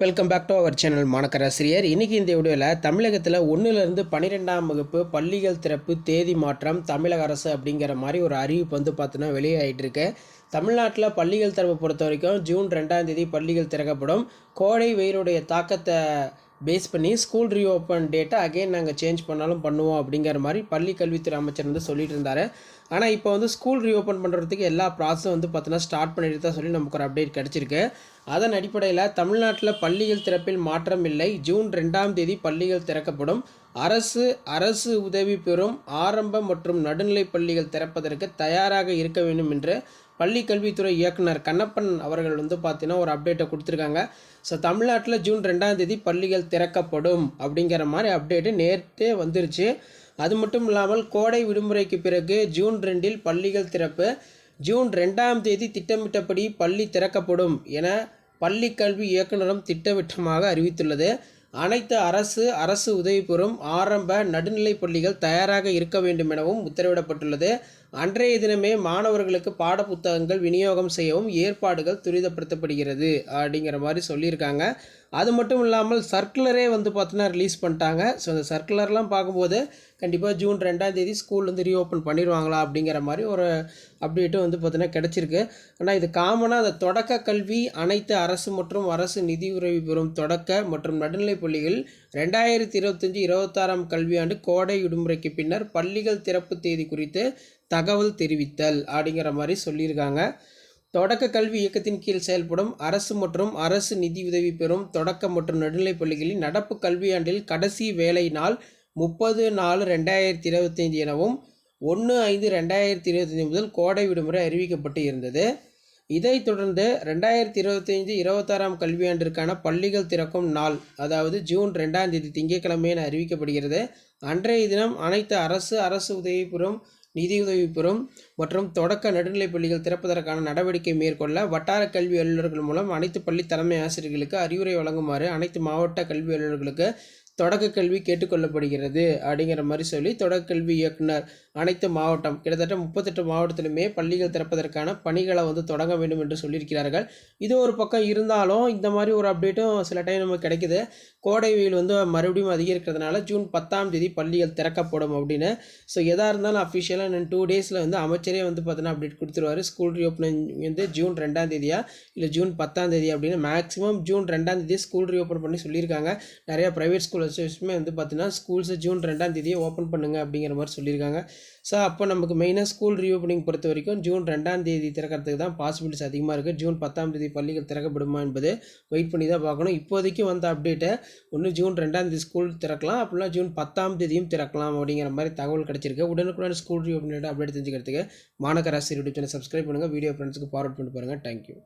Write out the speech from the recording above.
Welcome back to our channel மாணக்கராசிரியர் இன்றைக்கி இந்த வீடியோவில் தமிழகத்தில் ஒன்றுலேருந்து பன்னிரெண்டாம் வகுப்பு பள்ளிகள் திறப்பு தேதி மாற்றம் தமிழக அரசு அப்படிங்கிற மாதிரி ஒரு அறிவிப்பு வந்து பார்த்தோன்னா வெளியாகிட்டு இருக்கு. தமிழ்நாட்டில் பள்ளிகள் திறப்பு பொறுத்த வரைக்கும் ஜூன் ரெண்டாம் தேதி பள்ளிகள் திறக்கப்படும். கோடை வெயிலுடைய தாக்கத்தை பேஸ் பண்ணி ஸ்கூல் ரீஓப்பன் டேட்டை அகைன் நாங்கள் சேஞ்ச் பண்ணாலும் பண்ணுவோம் அப்படிங்கிற மாதிரி பள்ளி கல்வித்துறை அமைச்சர் வந்து சொல்லிட்டு இருந்தார். ஆனால் இப்போ வந்து ஸ்கூல் ரீஓப்பன் பண்ணுறதுக்கு எல்லா ப்ராசஸும் வந்து பார்த்தீங்கன்னா ஸ்டார்ட் பண்ணிட்டு தான் சொல்லி நமக்கு ஒரு அப்டேட் கிடச்சிருக்கு. அதன் அடிப்படையில் தமிழ்நாட்டில் பள்ளிகள் திறப்பில் மாற்றம் இல்லை. ஜூன் ரெண்டாம் தேதி பள்ளிகள் திறக்கப்படும். அரசு அரசு உதவி பெறும் ஆரம்ப மற்றும் நடுநிலை பள்ளிகள் திறப்பதற்கு தயாராக இருக்க வேண்டும் என்று பள்ளி கல்வித்துறை இயக்குனர் கண்ணப்பன் அவர்கள் வந்து பார்த்தீங்கன்னா ஒரு அப்டேட்டை கொடுத்துருக்காங்க. ஸோ தமிழ்நாட்டில் ஜூன் ரெண்டாம் தேதி பள்ளிகள் திறக்கப்படும் அப்படிங்கிற மாதிரி அப்டேட்டு நேற்றே வந்துருச்சு. அது மட்டும் இல்லாமல் கோடை விடுமுறைக்கு பிறகு ஜூன் ரெண்டில் பள்ளிகள் திறப்பு ஜூன் ரெண்டாம் தேதி திட்டமிட்டபடி பள்ளி திறக்கப்படும் என பள்ளி கல்வி இயக்குனரும் திட்டவட்டமாக அறிவித்துள்ளது. அனைத்து அரசு அரசு உதவி பெறும் ஆரம்ப நடுநிலைப் பள்ளிகள் தயாராக இருக்க வேண்டும் எனவும் உத்தரவிடப்பட்டுள்ளது. அன்றைய தினமே மாணவர்களுக்கு பாடப்புத்தகங்கள் விநியோகம் செய்யவும் ஏற்பாடுகள் துரிதப்படுத்தப்படுகிறது அப்படிங்கிற மாதிரி சொல்லியிருக்காங்க. அது மட்டும் இல்லாமல் சர்க்குலரே வந்து பார்த்தோன்னா ரிலீஸ் பண்ணிட்டாங்க. ஸோ அந்த சர்க்குலர்லாம் பார்க்கும்போது கண்டிப்பாக ஜூன் ரெண்டாம் தேதி ஸ்கூல் வந்து ரீஓப்பன் பண்ணிடுவாங்களா அப்படிங்கிற மாதிரி ஒரு அப்டேட்டும் வந்து பார்த்தீங்கன்னா கிடச்சிருக்கு. ஆனால் இது காமனாக அந்த தொடக்க கல்வி அனைத்து அரசு மற்றும் அரசு நிதி உதவி பெறும் தொடக்க மற்றும் நடுநிலைப் பள்ளிகள் ரெண்டாயிரத்தி இருபத்தஞ்சி இருபத்தாறாம் கல்வியாண்டு கோடை விடுமுறைக்கு பின்னர் பள்ளிகள் திறப்பு தேதி குறித்து தகவல் தெரிவித்தல் அப்படிங்கிற மாதிரி சொல்லியிருக்காங்க. தொடக்க கல்வி இயக்கத்தின் கீழ் செயல்படும் அரசு மற்றும் அரசு நிதி உதவி பெறும் தொடக்க மற்றும் நடுநிலைப் பள்ளிகளில் நடப்பு கல்வியாண்டில் கடைசி வேலை நாள் முப்பது நாலு ரெண்டாயிரத்தி இருபத்தைந்து எனவும் ஒன்று ஐந்து ரெண்டாயிரத்தி இருபத்தஞ்சி முதல் கோடை விடுமுறை அறிவிக்கப்பட்டு இருந்தது. இதைத் தொடர்ந்து ரெண்டாயிரத்தி இருபத்தைந்து இருபத்தாறாம் கல்வியாண்டிற்கான பள்ளிகள் திறக்கும் நாள் அதாவது ஜூன் ரெண்டாம் தேதி திங்கட்கிழமை என அறிவிக்கப்படுகிறது. அன்றைய தினம் அனைத்து அரசு அரசு உதவி பெறும் நிதியுதவி பெறும் மற்றும் தொடக்க நடுநிலைப் பள்ளிகள் திறப்பதற்கான நடவடிக்கை மேற்கொள்ள வட்டார கல்வி அலுவலர்கள் மூலம் அனைத்து பள்ளி தலைமை ஆசிரியர்களுக்கு அறிவுரை வழங்குமாறு அனைத்து மாவட்ட கல்வி அலுவலர்களுக்கு தொடக்க கல்வி கேட்டுக்கொள்ளப்படுகிறது அப்படிங்கிற மாதிரி சொல்லி தொடக்க கல்வி இயக்குனர் அனைத்து மாவட்டம் கிட்டத்தட்ட முப்பத்தெட்டு மாவட்டத்திலுமே பள்ளிகள் திறப்பதற்கான பணிகளை வந்து தொடங்க வேண்டும் என்று சொல்லியிருக்கிறார்கள். இது ஒரு பக்கம் இருந்தாலும் இந்த மாதிரி ஒரு அப்டேட்டும் சில டைம் நமக்கு கிடைக்குது. கோடை வெயில் வந்து மறுபடியும் அதிகரிக்கிறதுனால ஜூன் பத்தாம் தேதி பள்ளிகள் திறக்கப்படும் அப்படின்னு. ஸோ எதாக இருந்தாலும் அஃபிஷியலாக இன்னும் டூ டேஸில் வந்து அமைச்சரே வந்து பார்த்தோன்னா அப்டேட் கொடுத்துருவாரு. ஸ்கூல் ரீஓப்பனிங் வந்து ஜூன் ரெண்டாம் தேதியா இல்லை ஜூன் பத்தாம் தேதி அப்படின்னு மேக்ஸிமம் ஜூன் ரெண்டாம் தேதி ஸ்கூல் ரீஓப்பன் பண்ணி சொல்லியிருக்காங்க. நிறையா ப்ரைவேட் ஸ்கூல் அசோசியேஷனுமே வந்து பார்த்தீங்கன்னா ஸ்கூல்ஸை ஜூன் ரெண்டாம் தேதியை ஓப்பன் பண்ணுங்க அப்படிங்கிற மாதிரி சொல்லியிருக்காங்க. ஸோ அப்போ நமக்கு மெயினாக ஸ்கூல் ரீஓப்பனிங் பொறுத்த வரைக்கும் ஜூன் ரெண்டாம் தேதி திறக்கிறதுக்கு தான் பாசிபிலிட்டிஸ் அதிகமாக இருக்குது ஜூன் பத்தாம் தேதி பள்ளிகள் திறக்கப்படுமா என்பது வெயிட் பண்ணி தான் பார்க்கணும். இப்போதைக்கு வந்த அப்டேட்டை ஒன்று ஜூன் ரெண்டாம் தேதி ஸ்கூல் திறக்கலாம். அப்படிலாம் ஜூன் பத்தாம் தேதியும் திறக்கலாம் அப்படிங்கிற மாதிரி தகவல் கிடச்சிருக்கு. உடனுக்குடன் ஸ்கூல் ரீஓப்பனிங் அப்டேட் தெரிஞ்சுக்கிறதுக்கு மாநகராசி யூடியூப் சேனல் சப்ஸ்கிரைப் பண்ணுங்கள் வீடியோ ஃப்ரெண்ட்ஸுக்கு ஃபார்வர்ட் பண்ணி பாருங்கள் தேங்க்யூ